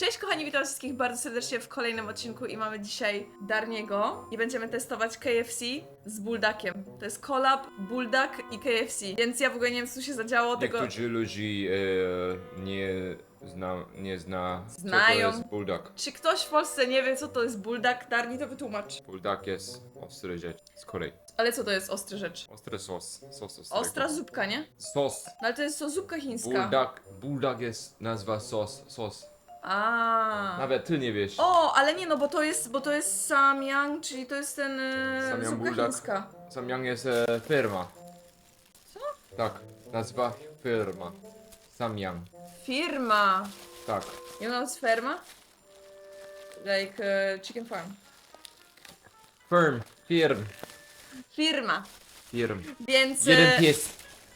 Cześć kochani, witam wszystkich bardzo serdecznie w kolejnym odcinku i mamy dzisiaj Darniego i będziemy testować KFC z Bulldakiem. To jest collab Bulldak i KFC, więc ja w ogóle nie wiem co tu się zadziało, tego... Niektórzy ludzi e, nie zna, nie zna Znają. co to jest bulldog. Czy ktoś w Polsce nie wie co to jest Bulldak? Darni to wytłumacz. Bulldog jest ostry rzecz z Korei. Ale co to jest ostry rzecz? Ostry sos. Sos ostrego. Ostra zupka, nie? Sos. No ale to jest to zupka chińska. Bulldog. Bulldog jest nazwa sos. Sos. A. Nawet ty nie wiesz. O, ale nie no, bo to jest, bo to jest samyang, czyli to jest ten e, Samyang zupka Buldak. chińska. Samyang jest e, firma. Co? Tak. Nazwa firma. Samyang. Firma. Tak. You know it's firma? Like e, chicken farm. Firm. Firm. Firma. Firm. Więc e, Jeden pies.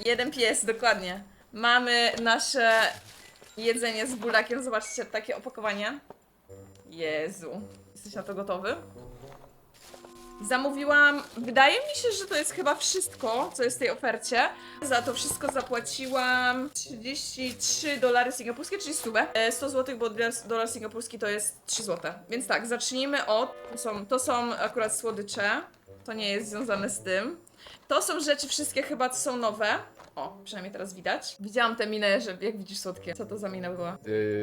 jeden pies, dokładnie. Mamy nasze jedzenie z burakiem. Zobaczcie, takie opakowanie. Jezu. Jesteś na to gotowy? Zamówiłam, wydaje mi się, że to jest chyba wszystko, co jest w tej ofercie. Za to wszystko zapłaciłam 33 dolary singapurskie, czyli stówę. E, 100 zł, bo dolar singapurski to jest 3 zł. Więc tak, zacznijmy od, to są, to są akurat słodycze, to nie jest związane z tym. To są rzeczy wszystkie chyba, co są nowe. O, przynajmniej teraz widać. Widziałam tę minę, że jak widzisz słodkie. Co to za mina była?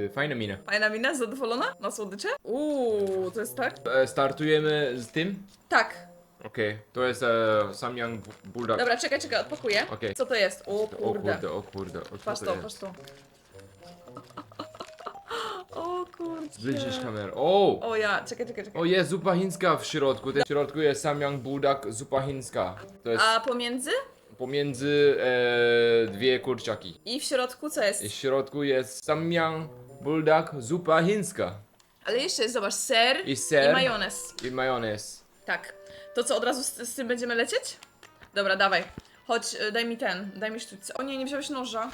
E, fajna mina. Fajna mina? Zadowolona? Na słodycze? Uuu, to jest tak? E, startujemy z tym? Tak. Okej. To jest e, Samyang Bu- Bulldog. Dobra, czekaj, czekaj, odpakuję. Okej. Co to jest? O O kurde. kurde, o kurde. O, co Patrz to to, jest? patrz to. O kurde. Zbliżysz kamerę. O! O ja, czekaj, czekaj, czekaj. O jest zupa chińska w środku. Ten- W środku jest Samyang Bulldog, zupa chińska. To jest A pomiędzy? Pomiędzy e, dwie kurczaki. I w środku co jest? I w środku jest Samyang Bulldog, zupa chińska. Ale jeszcze jest, zobacz, ser I ser. i majonez. I majonez. Tak. To co, od razu z, z tym będziemy lecieć? Dobra, dawaj. Chodź, y, daj mi ten, daj mi sztućce. O nie, nie wziąłeś noża.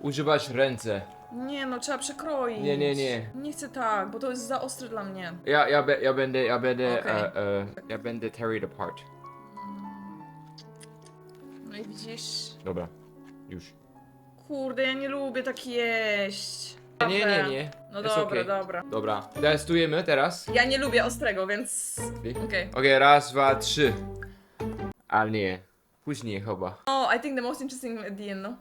Używać ręce. Nie no, trzeba przekroić. Nie, nie, nie. Nie chcę tak, bo to jest za ostre dla mnie. Ja, ja, be, ja będę, ja będę, Okej. e, e, ja będę carried apart. No i widzisz... Dobra. Już. Kurde, ja nie lubię tak jeść. Nie, nie, nie. No Jest dobra, okej. dobra. Dobra. Testujemy teraz. Ja nie lubię ostrego, więc... Okej, Okej. raz, dwa, trzy. A nie. Później chyba. Oh, I think the most interesting at the end, no.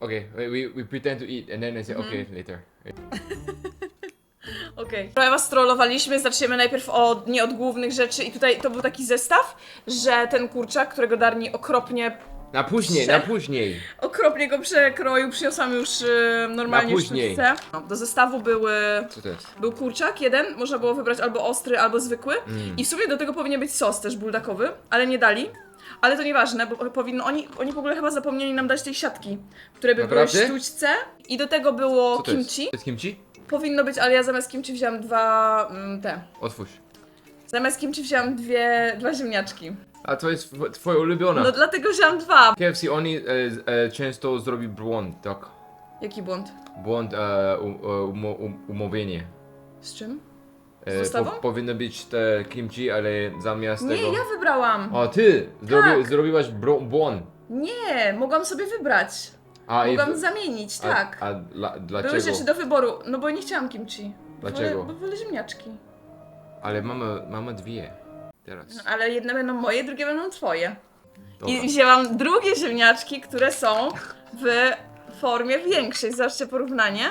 Okay, we, we, we pretend to eat and then I say, Mhm. okay, later. Okej. Trochę was trollowaliśmy, zaczniemy najpierw od, nie od głównych rzeczy i tutaj to był taki zestaw, że ten kurczak, którego Darni okropnie, Na później, na później. okropnie go przekroił, przyniosłam już y, normalnie Na później. sztućce. No, do zestawu były, Co to jest? był kurczak jeden, można było wybrać albo ostry, albo zwykły Mm. i w sumie do tego powinien być sos też buldakowy, ale nie dali. Ale to nieważne, bo powinno, oni, oni w ogóle chyba zapomnieli nam dać tej siatki, które by Naprawdę? były sztućce i do tego było Co to jest? kimchi. To jest kimchi? Powinno być, ale ja zamiast kimchi wziąłam dwa mm, te. Otwórz. Zamiast kimchi wziąłam dwie, dwa ziemniaczki. A to jest tw- twoja ulubiona. No dlatego wziąłam dwa. KFC oni e, e, często zrobi błąd, tak? Jaki błąd? Błąd, e, um, e, umo, um, umówienie. Z czym? E, zestawą? powinno być te kimchi, ale zamiast Nie, tego... ja wybrałam. A ty! Zrobi, Tak. Zrobiłaś bro, błąd. Nie, mogłam sobie wybrać. A, Mogłam i, zamienić, a, tak. A, dla, Były dlaczego? rzeczy do wyboru, no bo nie chciałam kimchi. Dlaczego? Wolę, bo wolę ziemniaczki. Ale mamy, mamy dwie. Teraz. No, ale jedne będą moje, drugie będą twoje. Dobra. I wzięłam drugie ziemniaczki, które są w formie większej. Zobaczcie porównanie.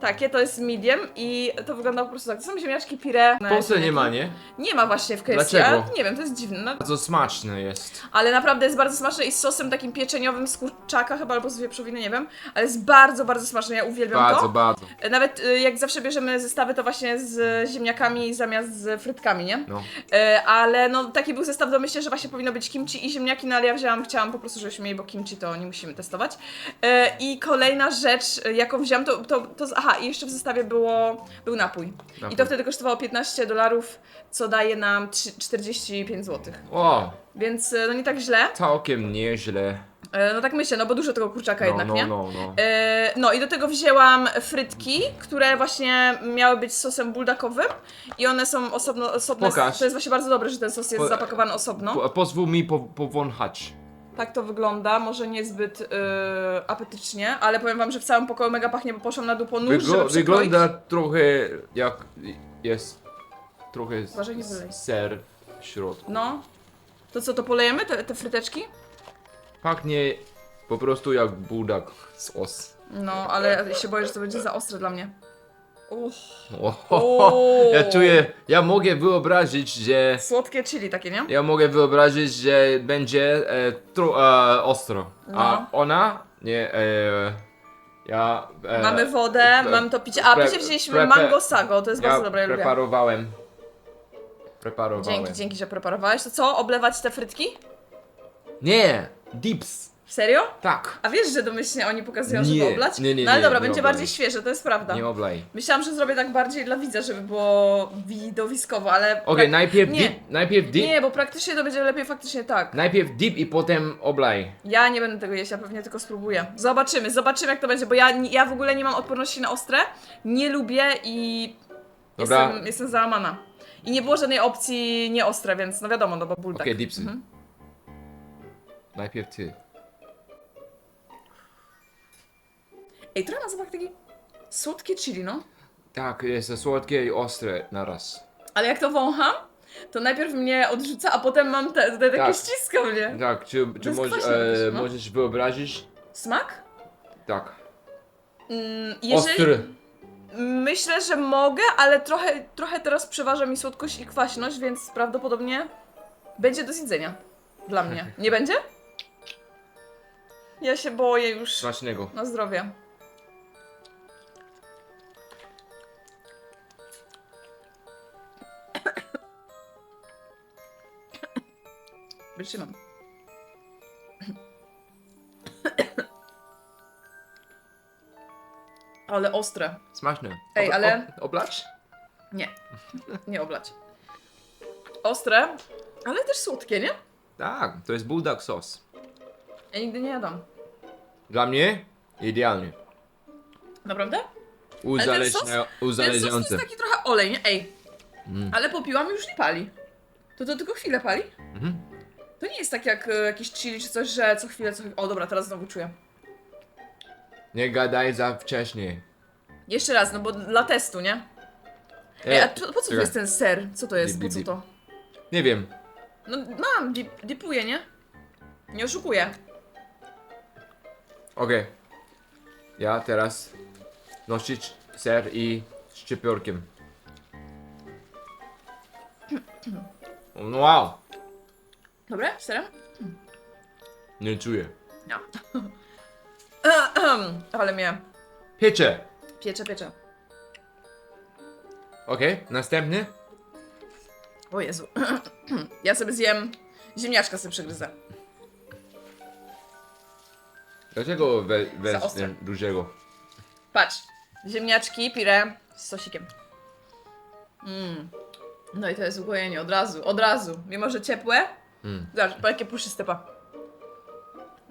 Takie, to jest medium i to wygląda po prostu tak. To są ziemniaczki pire. W Polsce nie ma, nie? Nie ma właśnie w KFC, Dlaczego? ale nie wiem, to jest dziwne. No, Bardzo smaczne jest. ale naprawdę jest bardzo smaczne i z sosem takim pieczeniowym z kurczaka chyba albo z wieprzowiny, nie wiem. Ale jest bardzo, bardzo smaczne, ja uwielbiam Bardzo, to. bardzo. Nawet y, jak zawsze bierzemy zestawy, to właśnie z ziemniakami zamiast z frytkami, nie? No. E, ale no taki był zestaw do myślę, że właśnie powinno być kimchi i ziemniaki, no ale ja wzięłam, chciałam po prostu, żebyśmy mieli, bo kimchi to nie musimy testować. E, I kolejna rzecz, e, jaką wzięłam, to, to, to aha, i jeszcze w zestawie było, był napój. I Napój. to wtedy kosztowało 15 dolarów, co daje nam trzy- 45 zł. O, Więc e, no nie tak źle. całkiem nieźle. E, no tak myślę, no bo dużo tego kurczaka No, jednak, no, nie? no, no. E, No i do tego wzięłam frytki, które właśnie miały być sosem buldakowym i one są osobno, osobne. Pokaż. To jest właśnie bardzo dobre, że ten sos jest zapakowany osobno. Po, pozwól mi po, powąchać. Tak to wygląda, może niezbyt yy, apetycznie, ale powiem wam, że w całym pokoju mega pachnie, bo poszłam na dół po nóż, żeby Wygl- przekroić. wygląda trochę jak jest trochę s- Uważaj, nie wylej. ser w środku. No. To co, to polejemy te, te fryteczki? Pachnie po prostu jak budak z os. No, ale ja się boję, że to będzie za ostre dla mnie. Uff. Ohoho, ja czuję, ja mogę wyobrazić, że Słodkie chili takie, nie? ja mogę wyobrazić, że będzie e, tro, e, ostro. A No. ona nie e, ja e, Mamy wodę, pre- mamy to picie. A, pre- picie wzięliśmy prepe- mango sago, to jest ja bardzo dobre, ja lubię. preparowałem. Preparowałem. Dzięki, dzięki, że preparowałeś. To co, oblewać te frytki? Nie, dips. Serio? Tak. A wiesz, że domyślnie oni pokazują, Nie, żeby oblać? nie, nie, No ale nie, dobra, nie będzie oblej. bardziej świeże, to jest prawda. Nie oblaj. Myślałam, że zrobię tak bardziej dla widza, żeby było widowiskowo, ale... Okej, prak- najpierw nie. dip, najpierw dip, Nie, bo praktycznie to będzie lepiej faktycznie tak. najpierw dip i potem oblaj. Ja nie będę tego jeść, ja pewnie tylko spróbuję. Zobaczymy, zobaczymy jak to będzie, bo ja, ja w ogóle nie mam odporności na ostre, nie lubię i Dobra. jestem, jestem załamana. I nie było żadnej opcji nieostre, więc no wiadomo, no bo ból Okej, tak. dipsy. Mhm. Najpierw ty. Ej, trochę ma zapach taki słodkie chili, no. Tak, jest słodkie i ostre naraz. Ale jak to wącham, to najpierw mnie odrzuca, a potem mam te, te takie Tak. ściska mnie. Tak, czy, czy jest możesz, kwaśne e, no. możesz wyobrazić? Smak? Tak. Mm, jeżeli... Ostry. Myślę, że mogę, ale trochę, trochę teraz przeważa mi słodkość i kwaśność, więc prawdopodobnie będzie do zjedzenia. Dla mnie. Nie będzie? Ja się boję już. Smacznego. Na zdrowie. Wytrzymam. Ale ostre. Smaczne. Ej, ale- ob- Oblać? Nie. Nie oblać. Ostre, ale też słodkie, nie? Tak, to jest bulldog sos. Ja nigdy nie jadam. Dla mnie idealnie. Naprawdę? Uzależnia, Ten sos to uzależniające. jest taki trochę olej, nie? Ej. Mm. Ale popiłam i już nie pali. To to tylko chwilę pali? Nie jest tak jak e, jakiś chili czy coś, że co chwilę, co chwilę. O dobra, teraz znowu czuję. Nie gadaj za wcześnie. Jeszcze raz, no bo dla testu, nie? Ej, a po, po co tu czekaj. jest ten ser? Co to jest? Po dip, co dip. to? Nie wiem. No mam, dip, dipuję, nie? Nie oszukuję. Okej. Ja teraz nosić ser i szczypiorkiem. No wow, Dobre? Serem? nie czuję. Ja. Ale mnie Piecze. piecze, piecze. Okej, następny. O Jezu. Ja sobie zjem ziemniaczka sobie przegryzę. Dlaczego we, Za weź ostre. ten dużego? Patrz. Ziemniaczki, pire z sosikiem. Mm. No i to jest ukojenie, od razu, od razu. Mimo, że ciepłe. Mm. Zobacz, pa jakie puszyste pa.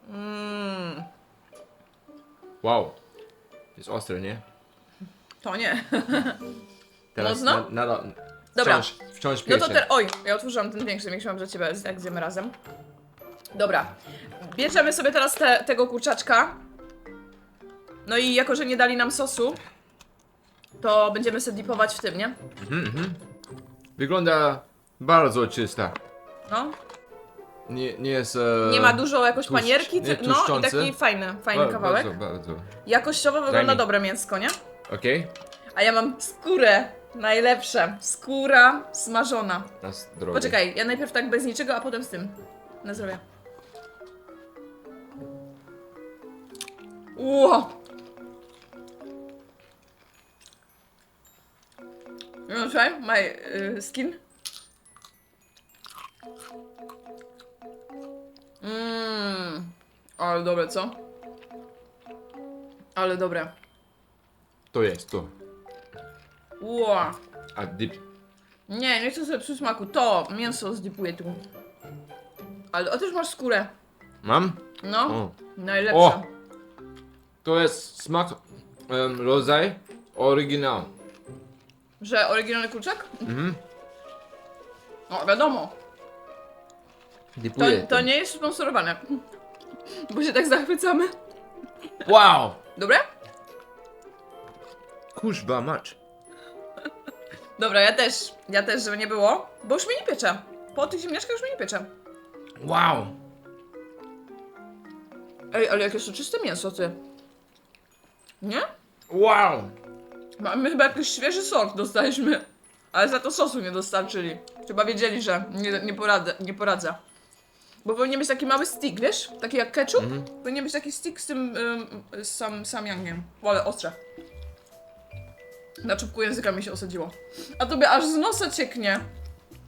Mm. Wow. Jest ostre, nie? To nie. Teraz Mocno? Na, na, Dobra. Wciąż, wciąż No to ten. Oj, ja otworzyłam ten większy, myślałam, że ciebie jak zjemy razem. Dobra. Bierzemy sobie teraz te, tego kurczaczka. No i jako, że nie dali nam sosu, to będziemy sobie dipować w tym, nie? Mhm, mhm. Wygląda bardzo czysta. No. Nie, nie jest... E, Nie ma dużo jakoś tłuszcz- panierki, nie ty- no i taki fajny, fajny ba- kawałek. Bardzo, bardzo. Jakościowo wygląda mi. dobre mięsko, nie? Okej? A ja mam skórę, najlepsze. Skóra smażona. Na zdrowie. Poczekaj, ja najpierw tak bez niczego, a potem z tym. Na zdrowie. Ło! You wanna try my y, skin? Ale dobre, co? Ale dobre. To jest to. Ło! A dip. Nie, nie chcę sobie przysmaku. To mięso zdipuję tu. Ale o też masz skórę. Mam? No, O. najlepsza. O! To jest smak, um, rodzaj, oryginał. Że oryginalny kurczak? Mhm. No wiadomo. To, to nie jest sponsorowane. Bo się tak zachwycamy. Wow! Dobre? Kuźba mać. Dobra, ja też. Ja też, żeby nie było. Bo już mnie nie piecze. Po tych ziemniaczkach już mnie nie piecze. Wow! Ej, ale jakie soczyste mięso, ty. Nie? Wow! Mamy chyba jakiś świeży sok dostaliśmy. Ale za to sosu nie dostarczyli. Chyba wiedzieli, że nie, nie, poradzę, nie poradzę. Bo powinien być taki mały stick, wiesz? Taki jak ketchup. Powinien być taki stick z tym ym, z sam, samyangiem. O, Ale ostre. Na czubku języka mi się osadziło. A tobie aż z nosa cieknie.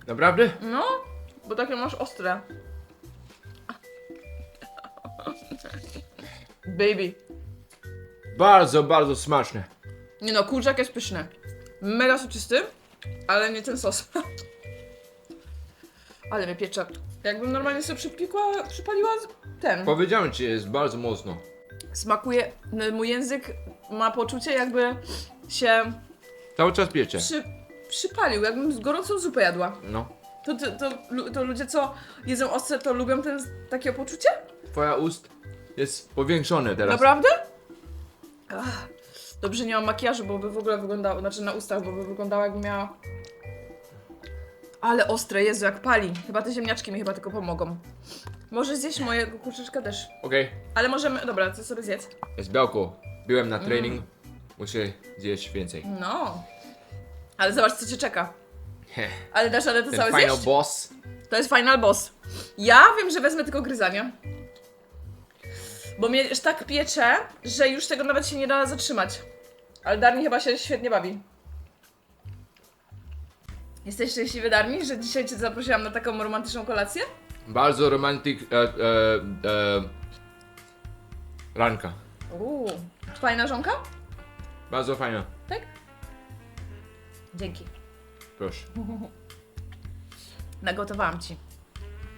Naprawdę? No, bo takie masz ostre. Baby. Bardzo, bardzo smaczne. Nie no, kurczak jest pyszny. Mega soczysty, ale nie ten sos. ale mnie piecze. Jakbym normalnie sobie przypiekła, przypaliła ten. Powiedziałem ci, jest bardzo mocno. Smakuje, no, mój język ma poczucie jakby się Cały czas piecie. przy, przypalił, jakbym z gorącą zupę jadła. No. To, to, to, lu- to ludzie, co jedzą ostre, to lubią ten, takie poczucie? Twoja ust jest powiększone teraz. Naprawdę? Ach, dobrze nie mam makijażu, bo by w ogóle wyglądało, znaczy na ustach, bo by wyglądało jakby miała... Ale ostre, Jezu, jak pali. Chyba te ziemniaczki mi chyba tylko pomogą. Możesz zjeść mojego kurczyczka też. Okej, Ale możemy, dobra, ty sobie zjedz. jest białko. Byłem na trening. Muszę zjeść więcej. No. Ale zobacz, co cię czeka. Heh. Ale dasz radę to Ten całe final zjeść? boss. To jest final boss. Ja wiem, że wezmę tylko gryzanie. Bo mnie już tak piecze, że już tego nawet się nie da zatrzymać. Ale Darni chyba się świetnie bawi. Jesteś szczęśliwy, Darni, że dzisiaj Cię zaprosiłam na taką romantyczną kolację? Bardzo romantyk... E, e, e, ranka. Uuu, fajna żonka? Bardzo fajna. Tak? Dzięki. Proszę. Nagotowałam Ci.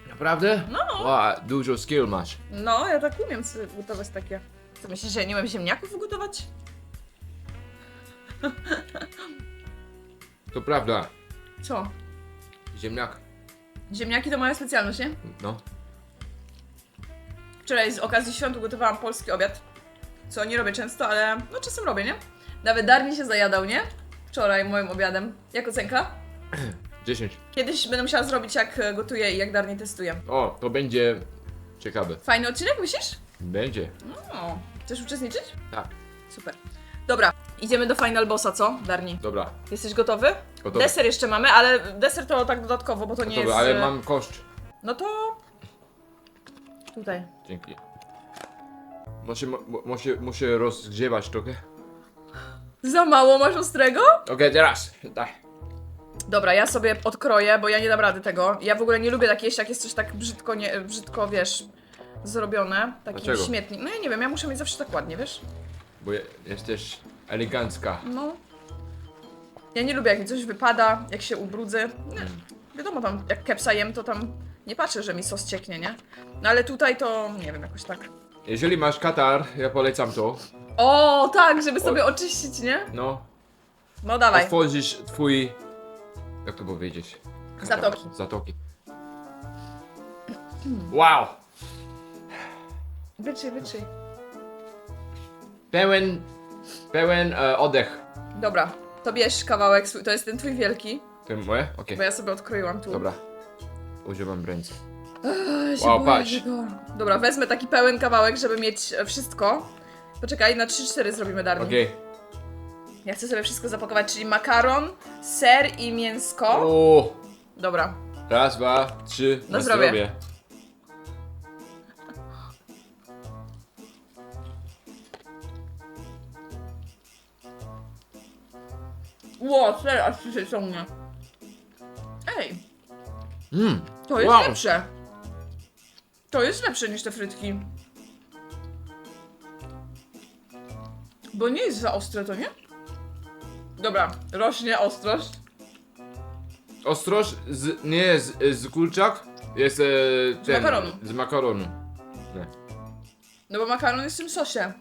Naprawdę? No. Wow, dużo skill masz. No, ja tak umiem sobie gotować takie. Co myślisz, że ja nie umiem ziemniaków ugotować? To prawda. Co? Ziemniak. Ziemniaki to moja specjalność, nie? No. Wczoraj z okazji świąt ugotowałam polski obiad. Co nie robię często, ale no czasem robię, nie? Nawet Darni się zajadał, nie? Wczoraj moim obiadem. Jak ocenka? 10. Kiedyś będę musiała zrobić jak e, gotuję i jak Darni testuje. O, to będzie ciekawe. Fajny odcinek, myślisz? Będzie. No. Chcesz uczestniczyć? Tak. Super. Dobra, idziemy do Final Bossa, co? Darni. Dobra. Jesteś gotowy? Gotowy. Deser jeszcze mamy, ale deser to tak dodatkowo, bo to nie Gotowe, jest... ale e, mam kość. No to... Tutaj. Dzięki. Muszę, mu- muszę, muszę rozgrzewać trochę. Za mało masz ostrego? Okej, teraz. Daj. Dobra, ja sobie odkroję, bo ja nie dam rady tego. Ja w ogóle nie lubię tak jeść, jak jest coś tak brzydko, nie, brzydko wiesz, zrobione. Taki Dlaczego? śmietnik. No ja nie wiem, ja muszę mieć zawsze tak ładnie, wiesz? Bo je, jesteś elegancka. No. Ja nie lubię, jak mi coś wypada, jak się ubrudzę. Nie. Wiadomo, tam jak kepsa jem, to tam nie patrzę, że mi sos cieknie, nie? No ale tutaj to, nie wiem, jakoś tak. Jeżeli masz katar, ja polecam to. O, tak, żeby sobie oczyścić, nie? No. No dawaj. Otworzysz twój... Jak to powiedzieć? Zatoki. Zatoki. Wow! Wyczyj, wyczyj. Pełen... Pełen e, oddech. Dobra, to bierz kawałek swój, to jest ten twój wielki, To moje? Okej. bo ja sobie odkroiłam tu. Dobra. Używam ręce. Ja się Wow, boję patrz. tego. Dobra, wezmę taki pełen kawałek, żeby mieć e, wszystko. Poczekaj, na 3-4 zrobimy darmi. Okej. Ja chcę sobie wszystko zapakować, czyli makaron, ser i mięsko. O! Dobra. Raz, dwa, trzy. Na zdrowie. Ło, ser aż się ciągnie. Ej, Mm. to jest Wow. lepsze. To jest lepsze niż te frytki. Bo nie jest za ostre, to nie? Dobra, rośnie ostrość. Ostrość z, nie z, z kurczak, jest e, ten, makaronu. Z makaronu. Nie. No bo makaron jest w tym sosie.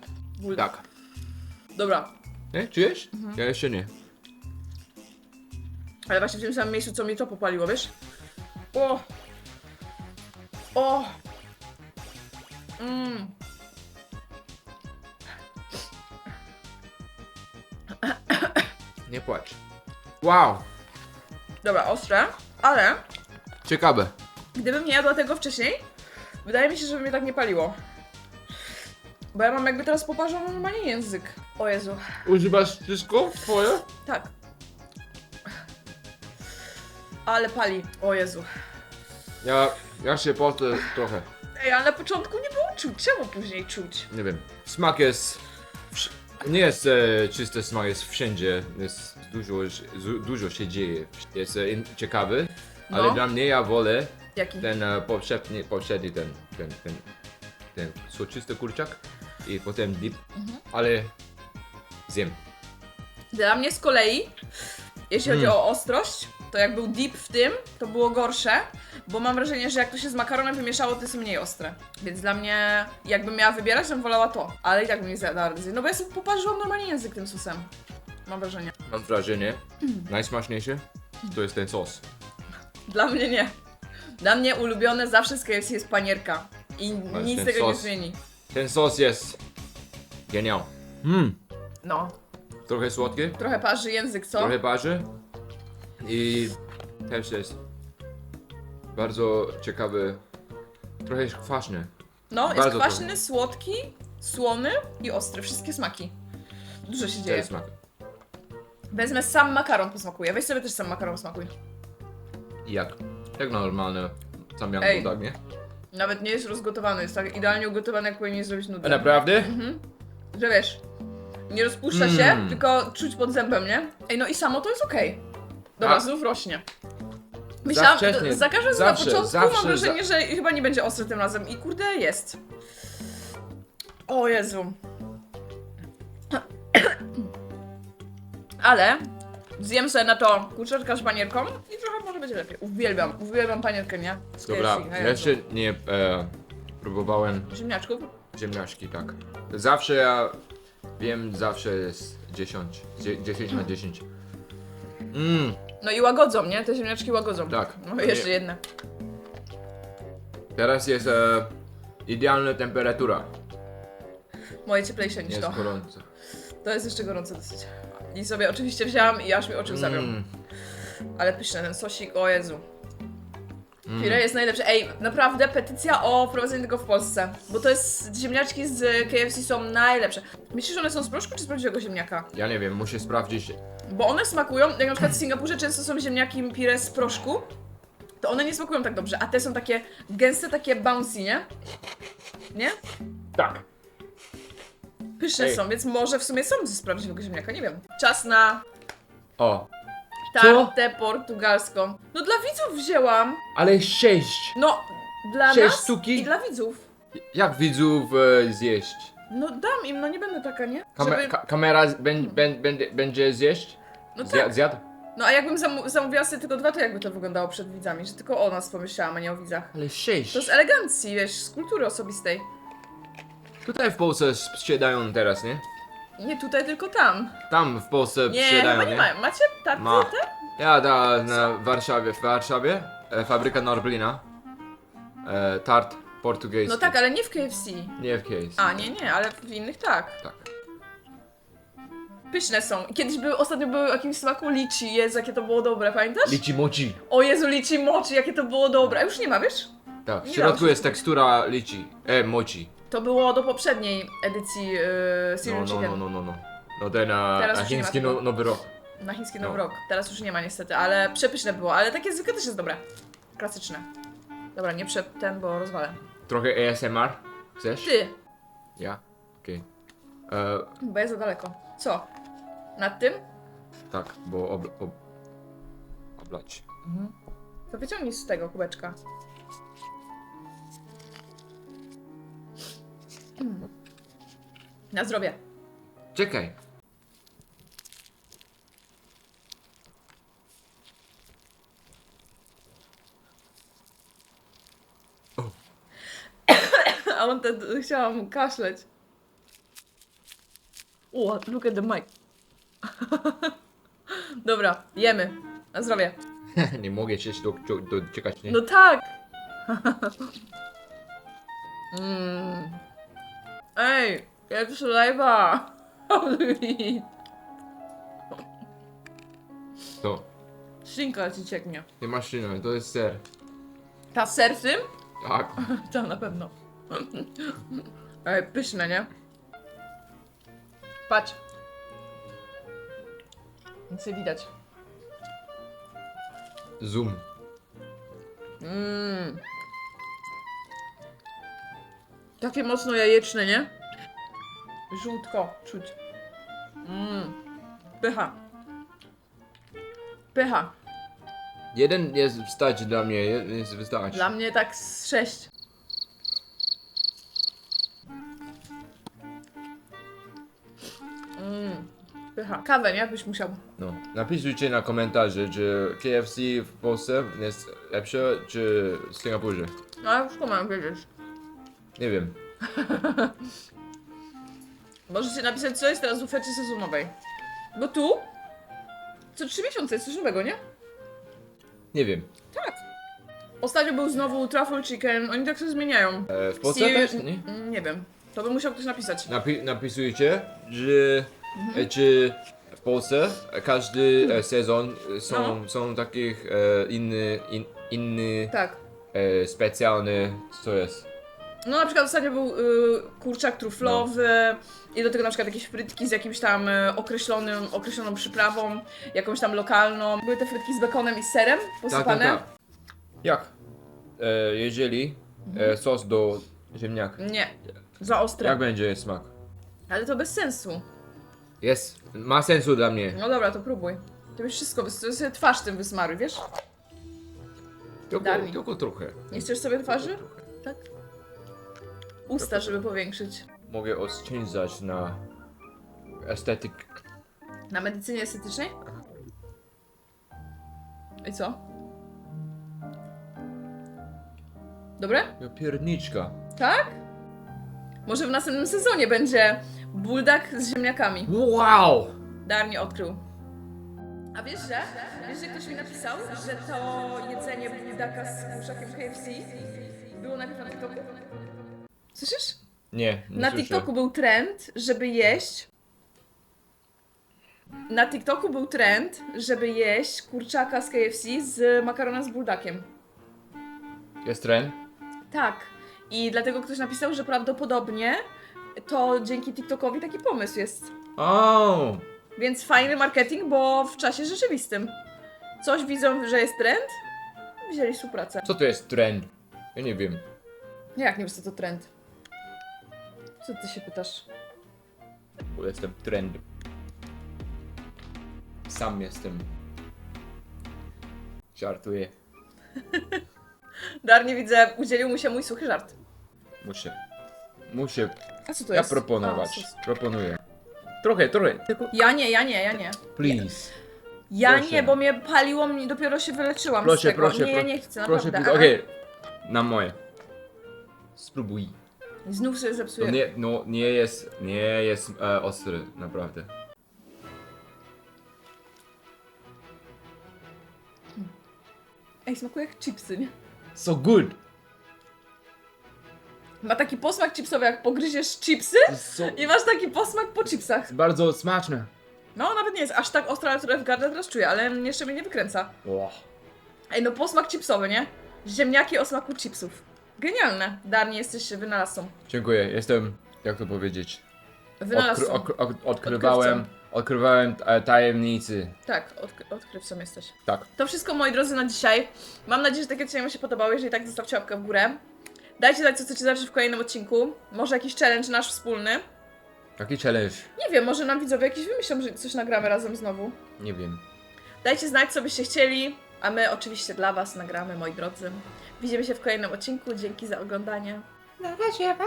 Tak. Dobra, Nie? Czujesz? Mhm. Ja jeszcze nie. Ale właśnie w tym samym miejscu, co mnie to popaliło, wiesz? O! O! Mm. Nie płacz. Wow, Dobra, ostre, ale ciekawe. gdybym nie jadła tego wcześniej, wydaje mi się, że by mnie tak nie paliło. Bo ja mam jakby teraz poparzony normalnie język. O Jezu. Używasz wszystko twoje? Tak. Ale pali. O Jezu. Ja, ja się potę trochę. Ej, ale na początku nie było czuć. Czemu później czuć? Nie wiem. Smak jest... wsz- Nie jest e, czysty smak, jest wszędzie. Jest dużo, z- dużo się dzieje. Jest e, in, ciekawy, ale No. dla mnie ja wolę Jaki? ten e, poprzedni, poprzedni ten, ten, ten, ten soczysty kurczak i potem dip, Mhm. ale zjem. Dla mnie z kolei, jeśli chodzi Mm. o ostrość, to jak był dip w tym, to było gorsze, bo mam wrażenie, że jak to się z makaronem wymieszało, to jest mniej ostre. Więc dla mnie, jakbym miała wybierać, to bym wolała to. Ale i tak bym nie. No bo ja sobie poparzyłam normalnie język tym sosem. Mam wrażenie. Mam wrażenie, Mm. najsmaczniejsze to jest ten sos. Dla mnie nie. Dla mnie ulubione zawsze z KFC jest panierka. I nic ten tego nie sos. zmieni. Ten sos jest genial. Mmm, No. Trochę słodkie, Trochę parzy język, co? trochę parzy i też jest bardzo ciekawy, trochę kwaśny. No, jest Bardzo kwaśny, słodki, słony i ostry. Wszystkie smaki. Dużo się dzieje. smak. Wezmę sam makaron, posmakuję. Weź sobie też sam makaron smakuj. Jak? Jak normalne zamianko, Ej. tak nie? Nawet nie jest rozgotowany, jest tak idealnie ugotowany, jak powinien zrobić A nudę. naprawdę? Mhm. Że wiesz, nie rozpuszcza się, Mm. tylko czuć pod zębem, nie? Ej, no i samo to jest okej. Dobra, A- znów rośnie. Myślałam, wcześnie. za każdym razem Zawsze, na początku zawsze mam wrażenie, że chyba nie będzie ostry tym razem i kurde jest. O Jezu. Ale zjem sobie na to kurczaczka z panierką i trochę może będzie lepiej. Uwielbiam, uwielbiam panierkę, nie? Z Dobra, KFC, ja jeszcze nie e, próbowałem Ziemniaczków? ziemniaczki, tak. Zawsze ja wiem, zawsze jest 10, dzie- 10 na 10. Mmm, No i łagodzą, nie? Te ziemniaczki łagodzą. Tak. No jeszcze Nie. jedne. teraz jest e, idealna temperatura. Moje cieplejsze niż Jest to. gorąco. To jest jeszcze gorące dosyć. I sobie oczywiście wzięłam i aż mi oczy zawią. Mm, Ale pyszny ten sosik, o Jezu. Mm. Pire jest najlepsze. Ej, naprawdę petycja o wprowadzenie tego w Polsce. Bo to jest, ziemniaczki z KFC są najlepsze. Myślisz, że one są z proszku czy z prawdziwego ziemniaka? Ja nie wiem, muszę sprawdzić. Bo one smakują, jak na przykład w Singapurze często są ziemniaki pire z proszku, to one nie smakują tak dobrze, a te są takie gęste, takie bouncy, nie? Nie? Tak. Pyszne Ej. są, więc może w sumie są z prawdziwego ziemniaka, nie wiem. Czas na O, tartę portugalską. No dla widzów wzięłam. ale 6. No, dla Sześć nas sztuki? i dla widzów. Jak widzów e, zjeść? No dam im, no nie będę taka, nie? Kame, Żeby... ka kamera z- bę- bę- będzie- będzie zjeść? No Zja- tak. Zjadł? No a jakbym zamu- zamówiła sobie tylko dwa, to jakby to wyglądało przed widzami, że tylko o nas pomyślałam, a nie o widzach. Ale 6. To z elegancji, wiesz, z kultury osobistej. Tutaj w Polsce sprzedają teraz, nie? Nie tutaj, tylko tam. Tam w Polsce Nie, sprzedają, chyba nie mają. Macie tarty Ma. te? Ja da na Warszawie, w Warszawie, e, fabryka Norblina, e, tart portugalski. No tak, ale nie w KFC. Nie w case. A, nie, nie, ale w innych tak. Tak. Pyszne są. Kiedyś były, ostatnio były o jakimś smaku liczy, Jezu, jakie to było dobre, pamiętasz? Lici mochi. O Jezu, liczy mochi, jakie to było dobre. A już nie ma, wiesz? Tak, Nie w środku dało się jest tekstura lici, e, mochi. To było do poprzedniej edycji yy, No, Serial no, Chicken. no, no, no, no. No ten na, Teraz na już nie ma chiński tego. no, nowy rok. Na chiński No. Nowy Rok. Teraz już nie ma niestety, ale przepyszne było. Ale takie zwykłe też jest dobre. Klasyczne. Dobra, nie przed ten, bo rozwalę. Trochę ASMR. Chcesz? Ty, Ja? Okej. E, bo jest za daleko. Co? Nad tym? tak, bo ob, ob, oblać. To wyciągnij z tego kubeczka. Na zdrowie. Czekaj. A on ten, chciałam kaszleć. O, look at the mic. Dobra, jemy. Na zdrowie. nie mogę się do, do, doczekać, nie? No tak. Mm. Ej, ja już live'a. To. Szynka ci cieknie. Nie maszyna, to jest ser. Ta ser w tym? Tak. To na pewno. Ej, pyszne, nie? Patrz. Nic nie widać. Zoom. Mmm. Takie mocno jajeczne, nie? Żółtko, czuć. Mmm. Pycha. Pycha. Jeden jest wstać dla mnie, jeden jest wstać. Dla mnie tak z sześć. Mmm. Pycha. Kawę, nie? Byś musiał. No. Napisujcie na komentarze, czy KFC w Polsce jest lepsze, czy w Singapurze. No, ja już to mam wiedzieć. Nie wiem. Możecie napisać, co jest teraz w ofercie sezonowej. Bo tu co trzy miesiące jest coś nowego, nie? Nie wiem. Tak. Ostatnio był znowu Truffle Chicken, oni tak się zmieniają. E, w Polsce Steve- też? Nie? Mm, Nie wiem. To by musiał ktoś napisać. Napi napisujcie, że e, czy w Polsce każdy e, sezon e, są, No. są takich e, inny, in, inny Tak. e, specjalny, co jest. No na przykład ostatnio był y, kurczak truflowy i do tego na przykład jakieś frytki z jakimś tam y, określonym, określoną przyprawą, jakąś tam lokalną. Były te frytki z bekonem i z serem posypane. Jak? E, jeżeli e, sos do ziemniaka. Nie. Za ostre. Jak będzie smak? Ale to bez sensu. Jest, ma sensu dla mnie. No dobra, to próbuj. To już wszystko, wys- to sobie twarz tym wysmaruj, wiesz? Tylko, tylko trochę. Nie chcesz sobie twarzy? Tak. Usta, żeby powiększyć. Mogę oszczędzać na estetyk. Na medycynie estetycznej? I co? Dobre? Ja pierniczka. Tak? Może w następnym sezonie będzie buldak z ziemniakami. Wow! Dar nie odkrył. A wiesz, że? Wiesz, że ktoś mi napisał, że to jedzenie buldaka z kurczakiem KFC było najpierw na TikToku? Słyszysz? Nie, nie Na słyszę. TikToku był trend, żeby jeść. Na TikToku był trend, żeby jeść kurczaka z KFC z makaronem z buldakiem. Jest tren? Tak. I dlatego ktoś napisał, że prawdopodobnie to dzięki TikTokowi taki pomysł jest. O! Więc fajny marketing, bo w czasie rzeczywistym. Coś widzą, że jest trend, wzięli współpracę. Co to jest trend? Ja nie wiem. Jak nie wiesz, co to trend? Co ty się pytasz? Bo jestem trend. Sam jestem. Żartuję. Dar, nie widzę, udzielił mu się mój suchy żart. Muszę. Muszę A co to ja jest? proponować. A, sos. Proponuję. Trochę, trochę. Tylko Ja nie, ja nie, ja nie. please. Ja Proszę. nie, bo mnie paliło, mnie dopiero się wyleczyłam z Proszę, tego. proszę, nie, ja nie chcę, Proszę, naprawdę. please. Okej. Na moje. Spróbuj. Znów sobie To zepsuję. nie, no, nie jest, nie jest e, ostry, naprawdę. Ej, smakuje jak chipsy, nie? So good. Ma taki posmak chipsowy, jak pogryziesz chipsy So, i masz taki posmak po chipsach. bardzo smaczne. No, nawet nie jest aż tak ostra, ale trochę w gardle teraz czuję, ale jeszcze mnie nie wykręca. Ej, no posmak chipsowy, nie? Ziemniaki o smaku chipsów. Genialne. Darnie, jesteś wynalazcą. Dziękuję, jestem, jak to powiedzieć, Wynalazcą. Odkry, ok, ok, odkrywałem, odkrywałem e, tajemnicy. Tak, odk- odkrywcą jesteś. Tak. To wszystko, moi drodzy, na dzisiaj. Mam nadzieję, że takie odcinek Wam się podobały. Jeżeli tak, zostawcie łapkę w górę. Dajcie znać, co chcecie zobaczyć w kolejnym odcinku. Może jakiś challenge nasz wspólny. Taki challenge? Nie wiem, może nam widzowie jakiś wymyślą, że coś nagramy razem znowu. Nie wiem. Dajcie znać, co byście chcieli, a my oczywiście dla Was nagramy, moi drodzy. Widzimy się w kolejnym odcinku. Dzięki za oglądanie. Na razie, pa!